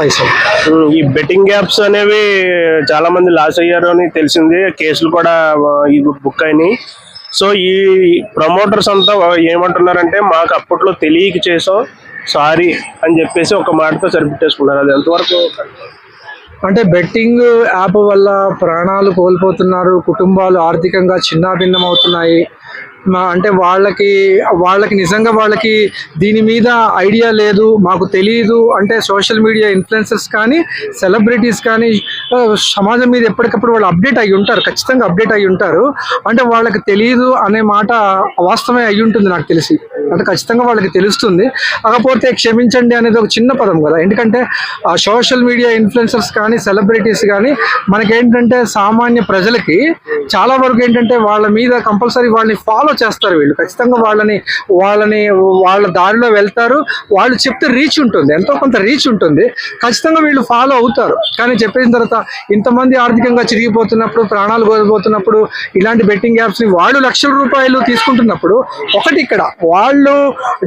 పైసలు. ఈ betting apps అనేవి చాలా మంది లాస్ అయ్యారు అని తెలిసింది. కేసులు కూడా బుక్ అయినాయి. సో ఈ ప్రమోటర్స్ అంతా ఏమంటున్నారంటే మాకు అప్పట్లో తెలియక చేసాం. సారీ అని చెప్పేసి ఒక మాటతో సరిపెట్టేసుకున్నారు. అది ఎంతవరకు అంటే బెట్టింగ్ యాప్ వల్ల ప్రాణాలు కోల్పోతున్నారు. కుటుంబాలు ఆర్థికంగా చిన్నాభిన్నం అవుతున్నాయి. అంటే వాళ్ళకి వాళ్ళకి నిజంగా వాళ్ళకి దీని మీద ఐడియా లేదు మాకు తెలియదు అంటే సోషల్ మీడియా ఇన్ఫ్లుయెన్సర్స్ కానీ సెలబ్రిటీస్ కానీ సమాజం మీద ఎప్పటికప్పుడు వాళ్ళు అప్డేట్ అయి ఉంటారు ఖచ్చితంగా అప్డేట్ అయి ఉంటారు. అంటే వాళ్ళకి తెలియదు అనే మాట వాస్తవమే అయి ఉంటుంది నాకు తెలిసి. అంటే ఖచ్చితంగా వాళ్ళకి తెలుస్తుంది. కాకపోతే క్షమించండి అనేది ఒక చిన్న పదం కదా. ఎందుకంటే ఆ సోషల్ మీడియా ఇన్ఫ్లుయెన్సర్స్ కానీ సెలబ్రిటీస్ కానీ మనకేంటంటే సామాన్య ప్రజలకి చాలా వరకు ఏంటంటే వాళ్ళ మీద కంపల్సరీ వాళ్ళని ఫాలో చేస్తారు వీళ్ళు. ఖచ్చితంగా వాళ్ళని వాళ్ళని వాళ్ళ దారిలో వెళ్తారు. వాళ్ళు చెప్తే రీచ్ ఉంటుంది. ఎంతో కొంత రీచ్ ఉంటుంది. ఖచ్చితంగా వీళ్ళు ఫాలో అవుతారు. కానీ చెప్పిన తర్వాత ఇంతమంది ఆర్థికంగా చిరిగిపోతున్నప్పుడు ప్రాణాలు కోల్పోతున్నప్పుడు ఇలాంటి బెట్టింగ్ యాప్స్ని వాళ్ళు లక్షల రూపాయలు తీసుకుంటున్నప్పుడు ఒకటి ఇక్కడ వాళ్ళు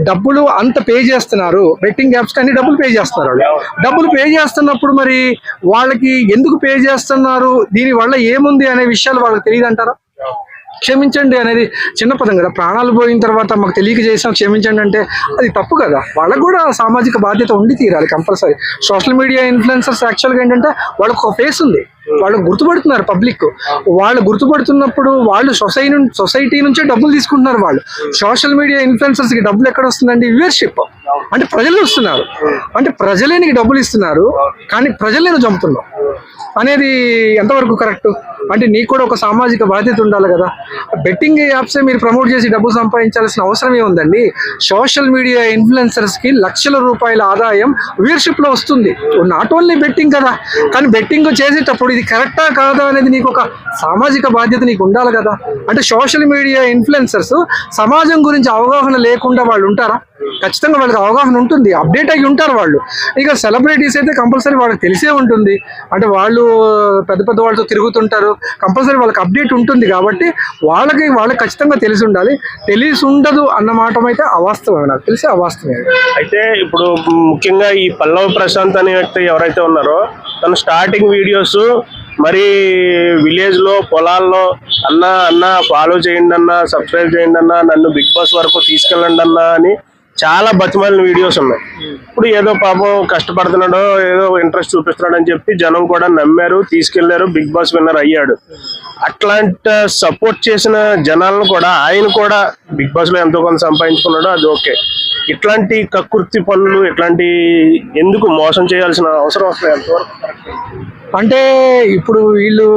డబ్బులు అంత పే చేస్తున్నారు. బెట్టింగ్ యాప్స్కి కానీ డబ్బులు పే చేస్తున్నారు వాళ్ళు. డబ్బులు పే చేస్తున్నప్పుడు మరి వాళ్ళకి ఎందుకు పే చేస్తున్నారు? దీని వల్ల ఏముంది అనే విషయాలు వాళ్ళకి తెలియదు అంటారా క్షమించండి అనేది చిన్న పదం కదా. ప్రాణాలు పోయిన తర్వాత మాకు తెలియక చేసాం క్షమించండి అంటే అది తప్పు కదా. వాళ్ళకు కూడా సామాజిక బాధ్యత ఉండి తీరాలి కంపల్సరీ. సోషల్ మీడియా ఇన్ఫ్లుయెన్సర్స్ యాక్చువల్గా ఏంటంటే వాళ్ళకు ఒక ఫేస్ ఉంది. వాళ్ళు గుర్తుపడుతున్నారు పబ్లిక్. వాళ్ళు గుర్తుపడుతున్నప్పుడు వాళ్ళు సొసైటీ సొసైటీ నుంచే డబ్బులు తీసుకుంటున్నారు వాళ్ళు. సోషల్ మీడియా ఇన్ఫ్లుయెన్సర్స్కి డబ్బులు ఎక్కడ వస్తుందండి? వ్యూవర్షిప్. అంటే ప్రజలు వస్తున్నారు. అంటే ప్రజలే నీకు డబ్బులు ఇస్తున్నారు. కానీ ప్రజలే నువ్వు చంపుతున్నావు అనేది ఎంతవరకు కరెక్ట్? అంటే నీకు కూడా ఒక సామాజిక బాధ్యత ఉండాలి కదా. బెట్టింగ్ యాప్సే మీరు ప్రమోట్ చేసి డబ్బు సంపాదించాల్సిన అవసరం ఉందండి సోషల్ మీడియా ఇన్ఫ్లుయెన్సర్స్కి లక్షల రూపాయల ఆదాయం వీర్షిప్లో వస్తుంది. నాట్ ఓన్లీ బెట్టింగ్ కదా కానీ బెట్టింగ్ చేసేటప్పుడు ఇది కరెక్టా కాదా అనేది నీకు ఒక సామాజిక బాధ్యత నీకు ఉండాలి కదా. అంటే సోషల్ మీడియా ఇన్ఫ్లుయెన్సర్స్ సమాజం గురించి అవగాహన లేకుండా వాళ్ళు ఉంటారా? ఖచ్చితంగా వాళ్ళకి అవగాహన ఉంటుంది అప్డేట్ అయ్యి ఉంటారు వాళ్ళు. ఇక సెలబ్రిటీస్ అయితే కంపల్సరీ వాళ్ళకి తెలిసే ఉంటుంది. అంటే వాళ్ళు పెద్ద పెద్ద వాళ్ళతో తిరుగుతుంటారు కంపల్సరీ వాళ్ళకి అప్డేట్ ఉంటుంది కాబట్టి వాళ్ళకి వాళ్ళకి ఖచ్చితంగా తెలిసి ఉండాలి. తెలిసి ఉండదు అన్నమాట అయితే అవాస్తవమే నాకు తెలిసి అవాస్తవమే అయితే ఇప్పుడు ముఖ్యంగా ఈ పల్లవ ప్రశాంత్ అనే వ్యక్తి ఎవరైతే ఉన్నారో తన స్టార్టింగ్ వీడియోస్ మరి విలేజ్లో పొలాల్లో అన్న అన్న ఫాలో చేయండి అన్న సబ్స్క్రైబ్ చేయండి అన్న నన్ను బిగ్ బాస్ వరకు తీసుకెళ్ళండి అన్న అని చాలా బతిమాలిన వీడియోస్ ఉన్నాయి. ఇప్పుడు ఏదో పాపం కష్టపడుతున్నాడో ఏదో ఇంట్రెస్ట్ చూపిస్తున్నాడు అని చెప్పి జనం కూడా నమ్మారు తీసుకెళ్ళారు బిగ్ బాస్ విన్నర్ అయ్యాడు. అట్లాంటి సపోర్ట్ చేసిన జనాలను కూడా ఆయన కూడా బిగ్ బాస్లో ఎంతో కొంత సంపాదించుకున్నాడు అది ఓకే. ఇట్లాంటి కకృతి పనులు ఇట్లాంటి ఎందుకు మోసం చేయాల్సిన అవసరం వస్తుంది ఎంతవరకు? అంటే ఇప్పుడు వీళ్ళు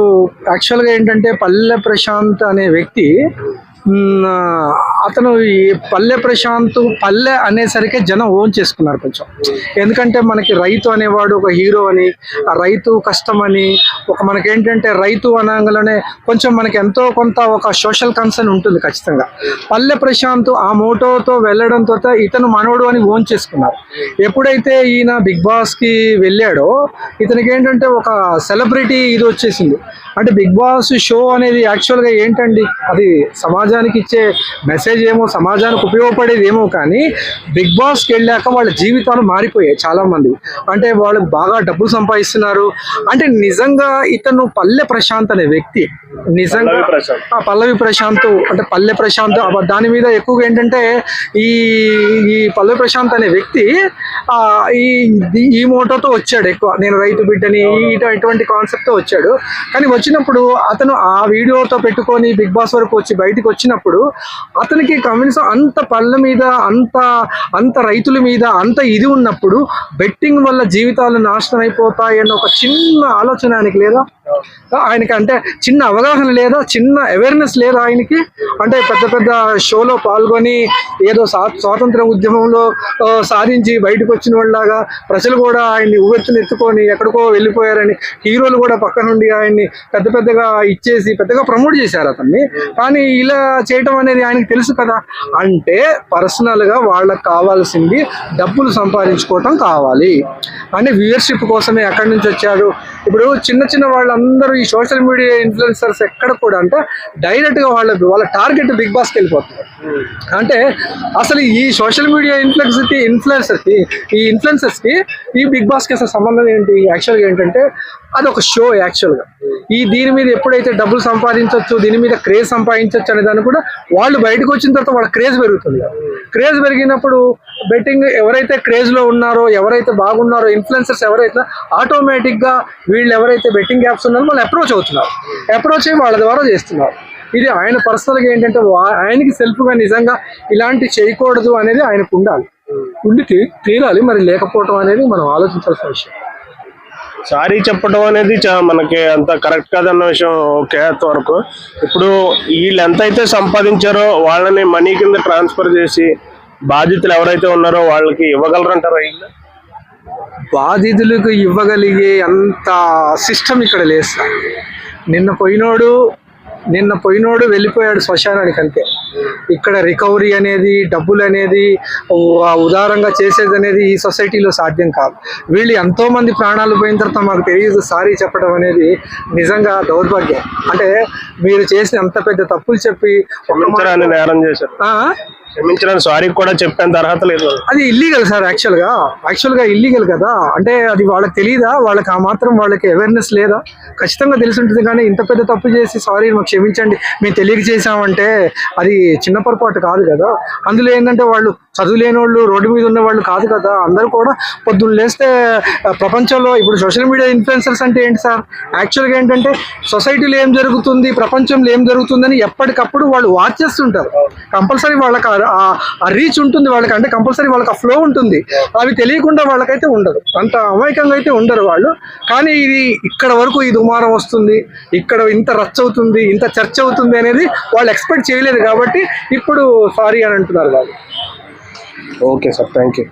యాక్చువల్గా ఏంటంటే పల్లె ప్రశాంత్ అనే వ్యక్తి అతను ఈ పల్లె ప్రశాంత్ పల్లె అనేసరికి జనం ఓన్ చేసుకున్నారు కొంచెం. ఎందుకంటే మనకి రైతు అనేవాడు ఒక హీరో అని ఆ రైతు కష్టం అని ఒక మనకేంటంటే రైతు అనగానే కొంచెం మనకి ఎంతో కొంత ఒక సోషల్ కన్సర్న్ ఉంటుంది ఖచ్చితంగా. పల్లె ప్రశాంత్ ఆ మోటోతో వెళ్ళడంతో ఇతను మనోడు అని ఓన్ చేసుకున్నారు. ఎప్పుడైతే ఈయన బిగ్ బాస్కి వెళ్ళాడో ఇతనికి ఏంటంటే ఒక సెలబ్రిటీ ఇది వచ్చేసింది. అంటే బిగ్ బాస్ షో అనేది యాక్చువల్గా ఏంటండి? అది సమాజానికి ఇచ్చే మెసేజ్ ఏమో సమాజానికి ఉపయోగపడేది ఏమో కానీ బిగ్ బాస్కి వెళ్ళాక వాళ్ళ జీవితాలు మారిపోయాయి చాలా మంది అంటే వాళ్ళు బాగా డబ్బులు సంపాదిస్తున్నారు. అంటే నిజంగా ఇతను పల్లె ప్రశాంత్ అనే వ్యక్తి. నిజంగా పల్లవి ప్రశాంత్. ఆ పల్లవి ప్రశాంత్ అంటే పల్లె ప్రశాంత్ దాని మీద ఎక్కువగా ఏంటంటే ఈ ఈ పల్లవి ప్రశాంత్ అనే వ్యక్తి ఆ ఈ ఈ- మోటోతో వచ్చాడు ఎక్కువ. నేను రైతు బిడ్డని ఇటువంటి కాన్సెప్ట్తో వచ్చాడు. కానీ వచ్చినప్పుడు అతను ఆ వీడియోతో పెట్టుకొని బిగ్ బాస్ వరకు వచ్చి బయటికి వచ్చినప్పుడు అతనికి కమ్యూనిస్ట్ అంత పళ్ళ మీద అంత అంత రైతుల మీద అంత ఇది ఉన్నప్పుడు బెట్టింగ్ వల్ల జీవితాలు నాశనం అయిపోతాయి అన్న ఒక చిన్న ఆలోచన ఆయనకి లేదా? ఆయనకి అంటే చిన్న అవగాహన లేదా? చిన్న అవేర్నెస్ లేదా ఆయనకి? అంటే పెద్ద పెద్ద షోలో పాల్గొని ఏదో స్వా- స్వాతంత్ర ఉద్యమంలో సాధించి బయటకు వచ్చిన వాళ్ళలాగా ప్రజలు కూడా ఆయన్ని ఉవ్వెత్తులు ఎత్తుకొని ఎక్కడికో వెళ్ళిపోయారని హీరోలు కూడా పక్క నుండి ఆయన్ని పెద్ద పెద్దగా ఇచ్చేసి పెద్దగా ప్రమోట్ చేశారు అతన్ని. కానీ ఇలా చేయటం అనేది ఆయనకి తెలుసు. కదా? అంటే పర్సనల్గా వాళ్ళకి కావాల్సింది డబ్బులు సంపాదించుకోవటం కావాలి. అంటే వ్యూయర్షిప్ కోసమే ఎక్కడి నుంచి వచ్చాడు ఇప్పుడు చిన్న చిన్న వాళ్ళందరూ ఈ సోషల్ మీడియా ఇన్ఫ్లుయెన్సర్స్ ఎక్కడ కూడా అంటే డైరెక్ట్గా వాళ్ళ వాళ్ళ టార్గెట్ బిగ్ బాస్కి వెళ్ళిపోతున్నారు అంటే అసలు ఈ సోషల్ మీడియా ఇన్ఫ్లుయెన్స్కి కి ఈ ఇన్ఫ్లుయెన్సర్స్కి ఈ బిగ్ బాస్కి అసలు సంబంధం ఏంటి? యాక్చువల్గా ఏంటంటే అది ఒక షో యాక్చువల్గా ఈ దీని మీద ఎప్పుడైతే డబ్బులు సంపాదించవచ్చు దీని మీద క్రేజ్ సంపాదించవచ్చు అనే దాన్ని కూడా వాళ్ళు బయటకు వచ్చిన తర్వాత వాళ్ళ క్రేజ్ పెరుగుతుంది క్రేజ్ పెరిగినప్పుడు బెట్టింగ్ ఎవరైతే క్రేజ్లో ఉన్నారో ఎవరైతే బాగున్నారో ఇన్ఫ్లుయెన్సర్స్ ఎవరైతే ఆటోమేటిక్గా వీళ్ళు ఎవరైతే బెట్టింగ్ యాప్స్ ఉన్నారో వాళ్ళు అప్రోచ్ అవుతున్నారు. అప్రోచ్ అయ్యి వాళ్ళ ద్వారా చేస్తున్నారు. ఇది ఆయన పర్సనల్గా ఏంటంటే ఆయనకి సెల్ఫ్గా నిజంగా ఇలాంటి చేయకూడదు అనేది ఆయనకు ఉండాలి. ఉండి తీరాలి. మరి లేకపోవటం అనేది మనం ఆలోచించాల్సిన విషయం. సారీ చెప్పడం అనేది మనకి అంత కరెక్ట్ కాదన్న విషయం ఓకే అంతవరకు ఇప్పుడు వీళ్ళు ఎంతైతే సంపాదించారో వాళ్ళని మనీ కింద ట్రాన్స్ఫర్ చేసి బాధితులు ఎవరైతే ఉన్నారో వాళ్ళకి ఇవ్వగలరంటారా వీళ్ళు? బాధితులకు ఇవ్వగలిగే అంత సిస్టమ్ ఇక్కడ లేదు సార్. నిన్న పోయినోడు నిన్న పోయినోడు వెళ్ళిపోయాడు శ్మశానానికి అంతే ఇక్కడ రికవరీ అనేది డబ్బులు అనేది ఉదారంగా చేసేది అనేది ఈ సొసైటీలో సాధ్యం కాదు. వీళ్ళు ఎంతో మంది ప్రాణాలు పోయిన తర్వాత మాకు తెలియదు సారీ చెప్పడం అనేది నిజంగా దౌర్భాగ్యం. అంటే మీరు చేసిన అంత పెద్ద తప్పులు చెప్పి నేరం చేశారు? క్షమించడానికి సారీ కూడా చెప్పేంత అర్హత లేదు అది ఇల్లీగల్ సార్ యాక్చువల్గా యాక్చువల్గా ఇల్లీగల్ కదా. అంటే అది వాళ్ళకి తెలియదా వాళ్ళకి ఆ మాత్రం వాళ్ళకి అవేర్నెస్ లేదా? ఖచ్చితంగా తెలిసి ఉంటుంది కానీ ఇంత పెద్ద తప్పు చేసి సారీ మాకు క్షమించండి మేము తెలియక చేసామంటే అది చిన్న పొరపాటు కాదు కదా. అందులో ఏంటంటే వాళ్ళు చదువు లేని వాళ్ళు రోడ్డు మీద ఉన్న వాళ్ళు కాదు కదా. అందరూ కూడా పొద్దున్న లేస్తే ప్రపంచంలో ఇప్పుడు సోషల్ మీడియా ఇన్ఫ్లుయెన్సర్స్ అంటే ఏంటి సార్? యాక్చువల్గా ఏంటంటే సొసైటీలో ఏం జరుగుతుంది ప్రపంచంలో ఏం జరుగుతుందని ఎప్పటికప్పుడు వాళ్ళు వాచ్ చేస్తుంటారు. కంపల్సరీ వాళ్ళకి ఆ- ఆ రీచ్ ఉంటుంది వాళ్ళకి. అంటే కంపల్సరీ వాళ్ళకి ఆ ఫ్లో ఉంటుంది. అవి తెలియకుండా వాళ్ళకైతే ఉండదు. అంత అమాయకంగా అయితే ఉండరు వాళ్ళు. కానీ ఇది ఇక్కడ వరకు ఈ దుమారం వస్తుంది. ఇక్కడ ఇంత రచ్చ అవుతుంది ఇంత చర్చ అవుతుంది అనేది వాళ్ళు ఎక్స్పెక్ట్ చేయలేదు కాబట్టి ఇప్పుడు సారీ అని అంటున్నారు వాళ్ళు. Okay sir thank you